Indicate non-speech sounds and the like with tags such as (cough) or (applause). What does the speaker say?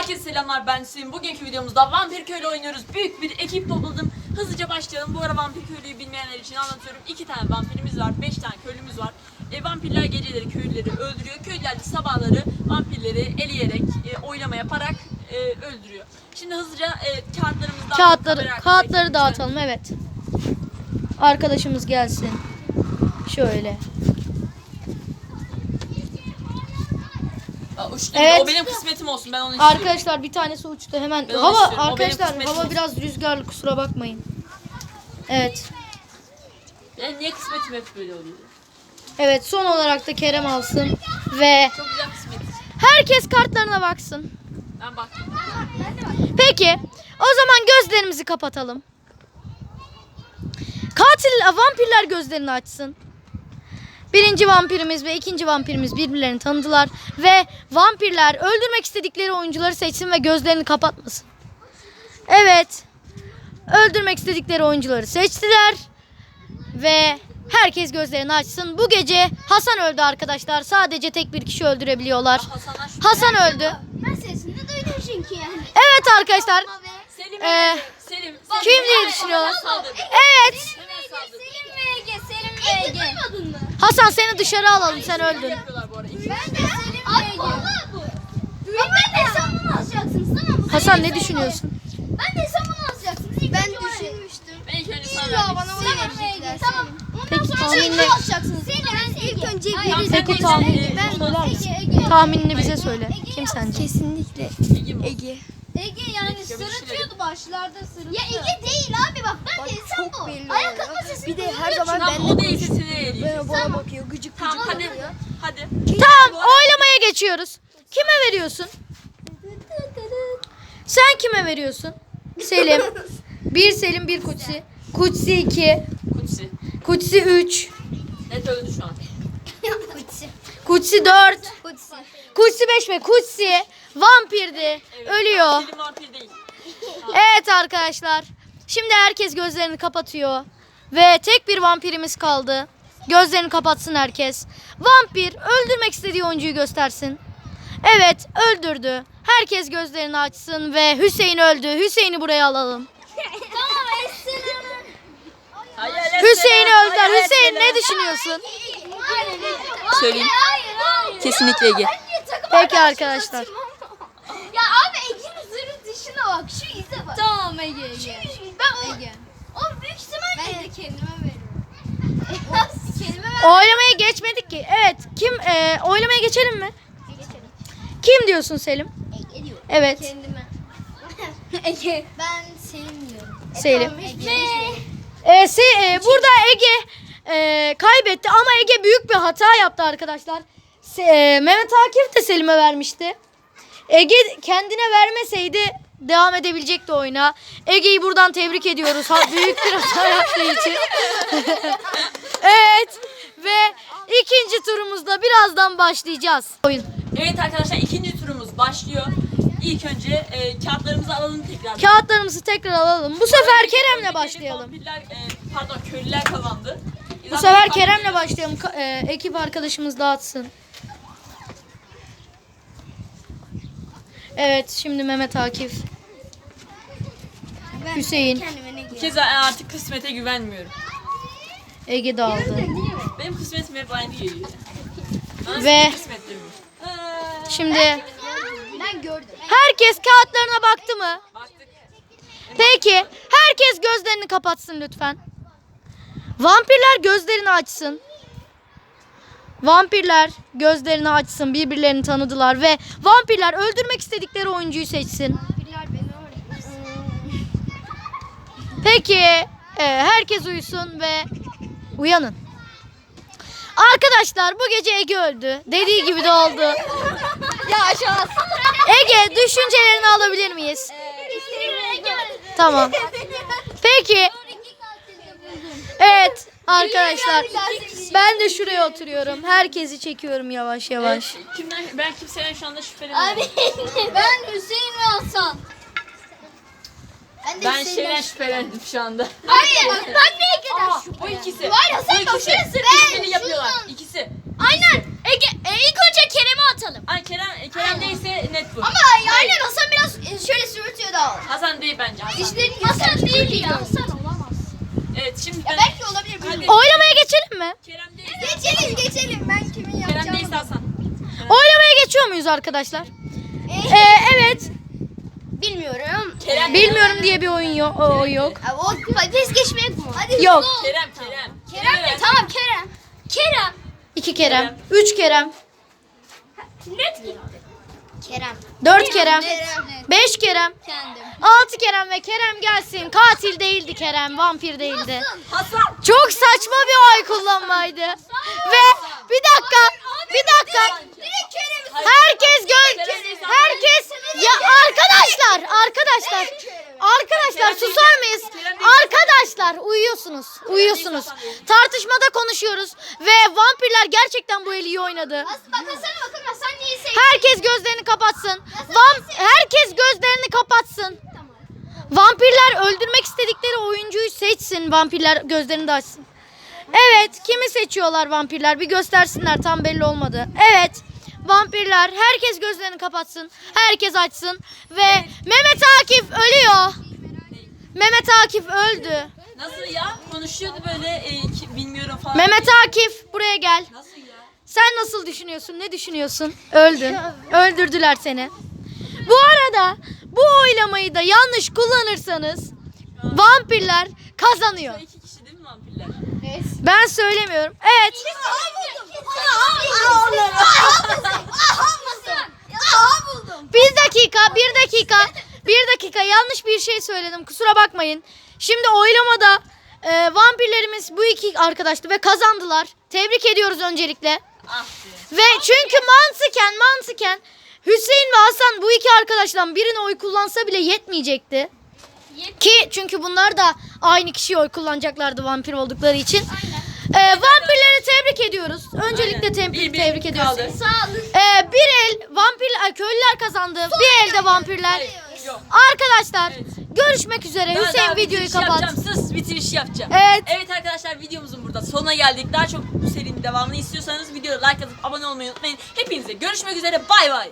Herkese selamlar ben Hüseyin. Bugünkü videomuzda Vampir Köylü oynuyoruz. Büyük bir ekip topladım. Hızlıca başlayalım. Bu ara Vampir Köylü'yü bilmeyenler için anlatıyorum. İki tane vampirimiz var, beş tane köylümüz var. E, vampirler geceleri köylüleri öldürüyor. Köylüler de sabahları vampirleri eleyerek, e, oylama yaparak e, öldürüyor. Şimdi hızlıca e, kağıtlarımızı. Kağıtları, kağıtları dağıtalım evet. Arkadaşımız gelsin. Şöyle. Aa, uçtu. Evet. O benim kısmetim olsun. Ben onu istiyorum. Arkadaşlar bir tanesi uçtu hemen. Ben onu hava istiyorum. O benim arkadaşlar kısmetim hava biraz rüzgarlı kusura bakmayın. Evet. Yani niye kısmetim hep böyle oluyor? Evet son olarak da Kerem alsın ve Çok güzel kısmet. herkes kartlarına baksın. Ben baktım. Peki o zaman gözlerimizi kapatalım. Katil vampirler gözlerini açsın. Birinci vampirimiz ve ikinci vampirimiz birbirlerini tanıdılar ve vampirler öldürmek istedikleri oyuncuları seçsin ve gözlerini kapatmasın. Evet. Öldürmek istedikleri oyuncuları seçtiler ve herkes gözlerini açsın. Bu gece Hasan öldü arkadaşlar. Sadece tek bir kişi öldürebiliyorlar. Hasan öldü. Ben sesini duydum çünkü yani. Evet arkadaşlar. Selim. Ee, Selim. kim diye düşünüyorlar? Evet. Selim ve Ege, Selim ve Ege. duymadın mı? Hasan seni dışarı alalım sen öldün. Ben de ben de alacaksınız mı? Hasan ne düşünüyorsun? Ben de sen bunu alacaksınız. Ben düşünmüştüm. İlla bana onu verecekler. Tamam. Ondan Peki, sonra tahminle- sen alacaksınız. Selim ben ilk önce sen Peki de- tahmin Ege, ben- söyler misin? Ege, Ege. Tahminini bize söyle. Kim sence? Kesinlikle Ege mi? Ege. Ege yani şey sırıtıyordu başlarda sırıtıyor. Ya Ege değil abi bak ben de sen çok bu. Ayak atma sesini Bir de her zaman ben de değilse Bana bana bakıyor gıcık Tamam gıcık. hadi. Hadi. Tamam oylamaya geçiyoruz. Kime veriyorsun? Sen kime veriyorsun? Selim. (laughs) Bir Selim bir Kutsi. Kutsi 2. Kutsi. Kutsi 3. Net öldü şu an. Kutsi. Kutsi 4. Kutsi. Kutsi 5 ve Kutsi vampirdi. Ölüyor. Selim vampir değil. Evet arkadaşlar. Şimdi herkes gözlerini kapatıyor. Ve tek bir vampirimiz kaldı. Gözlerini kapatsın herkes. Vampir öldürmek istediği oyuncuyu göstersin. Evet öldürdü. Herkes gözlerini açsın ve Hüseyin öldü. Hüseyin'i buraya alalım. Tamam Hüseyin öldü. Hüseyin ne düşünüyorsun? Söyleyeyim. Kesinlikle Ege. Peki arkadaşlar. Ya abi Ege'nin zırh dışına bak. Şu ize bak. Tamam Ege Ege. Şu, ben o, Ege. O büyük ihtimalle. Ben de kendime veriyorum. (laughs) Oylamaya geçmedik ki. Evet kim e, oylamaya geçelim mi? Geçelim. Kim diyorsun Selim? Ege diyor. Evet Kendime. (laughs) Ege. Ben Selim diyorum. Selim. Ege. E, Se- e, burada Ege e, kaybetti ama Ege büyük bir hata yaptı arkadaşlar. Se- e, Mehmet Akif de Selim'e vermişti. Ege kendine vermeseydi devam edebilecekti oyuna. Ege'yi buradan tebrik ediyoruz. Ha, büyük bir hata yaptığı için. (laughs) evet ve ikinci turumuzda birazdan başlayacağız. Oyun. Evet arkadaşlar ikinci turumuz başlıyor. İlk önce e, kağıtlarımızı alalım tekrar. Kağıtlarımızı tekrar alalım. Bu sefer Kerem'le başlayalım. Vampirler, e, pardon köylüler kazandı. Bu sefer Kerem'le başlayalım. Ka- e, ekip arkadaşımız dağıtsın. Evet şimdi Mehmet Akif. Hüseyin. Kendime ne Bu kez artık kısmete güvenmiyorum. Ege dağıldı. Benim kısmetim hep aynı geliyor. Bana Ve-? Şimdi Ben gördüm. herkes kağıtlarına baktı mı? Baktık. Peki herkes gözlerini kapatsın lütfen. Vampirler gözlerini açsın. Vampirler gözlerini açsın. Birbirlerini tanıdılar ve vampirler öldürmek istedikleri oyuncuyu seçsin. Peki e, herkes uyusun ve uyanın. Arkadaşlar bu gece Ege öldü. Dediği gibi de oldu. Ya şans. Ege düşüncelerini alabilir miyiz? Tamam. Peki evet arkadaşlar ben de şuraya oturuyorum. Herkesi çekiyorum yavaş yavaş. Evet, kimden, ben kimseden şu anda şüpheleniyorum. Abi (laughs) ben Hüseyin ve Hasan. Ben de ben şeyden şüphelendim şu anda. Hayır. Ben neye kadar Aa, bu ikisi. Var ya, sen bu ikisi. ben, İkisini yapıyorlar. İkisi. Aynen. Ege, e, ilk önce Kerem'i atalım. Ay Kerem, Kerem neyse net bu. Ama aynen Hasan Hasan değil bence. Hasan. Dişlerini Hasan değil ya. Hasan olamaz. Evet şimdi Ya ben... belki olabilir Hadi. bilmiyorum. Oylamaya geçelim mi? Kerem değil. Geçelim geçelim ben kimin Kerem yapacağını. değilse Hasan. Oylamaya geçiyor muyuz arkadaşlar? Ee, evet. Bilmiyorum. Kerem. Bilmiyorum diye bir oyun yok. O yok. Abi o pes geçmek mi? Hadi Yok. Kerem, Kerem. Kerem mi? Evet. Tamam Kerem. Kerem. İki Kerem. Üç Kerem. Net gitti. Kerem. Dört Kerem. Kerem. Beş Kerem. Kendim. Altı Kerem ve Kerem gelsin. Katil değildi Kerem. Vampir değildi. Hasan. Çok saçma bir oy kullanmaydı. Ve bir dakika. Bir dakika. Direkt Kerem. Herkes gör. Herkes. Ya arkadaşlar. Arkadaşlar. Arkadaşlar susar mıyız? Arkadaşlar uyuyorsunuz. Uyuyorsunuz. Tartışmada konuşuyoruz. Ve vampirler gerçekten bu eli iyi oynadı. Herkes gözlerini kapatsın. Vam herkes gözlerini kapatsın. Vampirler öldürmek istedikleri oyuncuyu seçsin. Vampirler gözlerini de açsın. Evet, kimi seçiyorlar vampirler? Bir göstersinler. Tam belli olmadı. Evet. Vampirler herkes gözlerini kapatsın. Herkes açsın ve Mehmet Akif ölüyor. Mehmet Akif öldü. Nasıl ya? Konuşuyordu böyle e, ki- bilmiyorum falan. Mehmet Akif buraya gel. Nasıl ya? Sen nasıl düşünüyorsun? Ne düşünüyorsun? Öldün. Öldürdüler seni. Bu arada bu oylamayı da yanlış kullanırsanız vampirler kazanıyor. İki Ben söylemiyorum. Evet. Bir dakika, bir dakika. Bir dakika yanlış bir şey söyledim. Kusura bakmayın. Şimdi oylamada e, vampirlerimiz bu iki arkadaştı ve kazandılar. Tebrik ediyoruz öncelikle. Ah. Ve çünkü mantıken mantıken Hüseyin ve Hasan bu iki arkadaştan birine oy kullansa bile yetmeyecekti. Ki çünkü bunlar da aynı kişiye oy kullanacaklardı vampir oldukları için. Ee, vampirleri tebrik ediyoruz. Öncelikle Aynen. tebrik, Bir- bir tebrik ediyoruz. kaldı. Sağ olun. Ee, bir el vampirler, köylüler kazandı. bir elde vampirler. Hayır, yok. Arkadaşlar Evet. görüşmek üzere. Ben Hüseyin daha videoyu bitiriş kapat. Yapacağım. Sus bitiriş yapacağım. Evet. Evet arkadaşlar videomuzun burada sonuna geldik. Daha çok bu serinin devamını istiyorsanız videoya like atıp abone olmayı unutmayın. Hepinize görüşmek üzere. Bay bay.